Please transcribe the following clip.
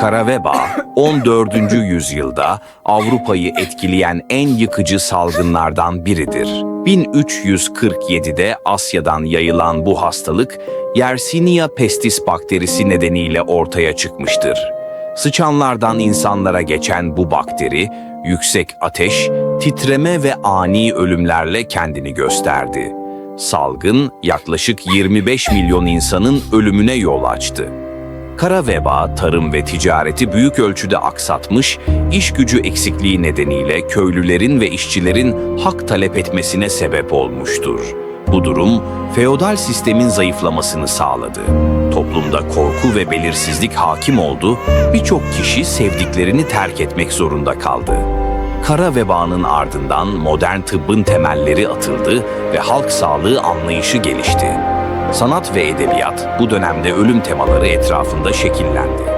Kara veba 14. yüzyılda Avrupa'yı etkileyen en yıkıcı salgınlardan biridir. 1347'de Asya'dan yayılan bu hastalık Yersinia pestis bakterisi nedeniyle ortaya çıkmıştır. Sıçanlardan insanlara geçen bu bakteri yüksek ateş, titreme ve ani ölümlerle kendini gösterdi. Salgın yaklaşık 25 milyon insanın ölümüne yol açtı. Kara veba, tarım ve ticareti büyük ölçüde aksatmış, iş gücü eksikliği nedeniyle köylülerin ve işçilerin hak talep etmesine sebep olmuştur. Bu durum, feodal sistemin zayıflamasını sağladı. Toplumda korku ve belirsizlik hakim oldu, birçok kişi sevdiklerini terk etmek zorunda kaldı. Kara vebanın ardından modern tıbbın temelleri atıldı ve halk sağlığı anlayışı gelişti. Sanat ve edebiyat bu dönemde ölüm temaları etrafında şekillendi.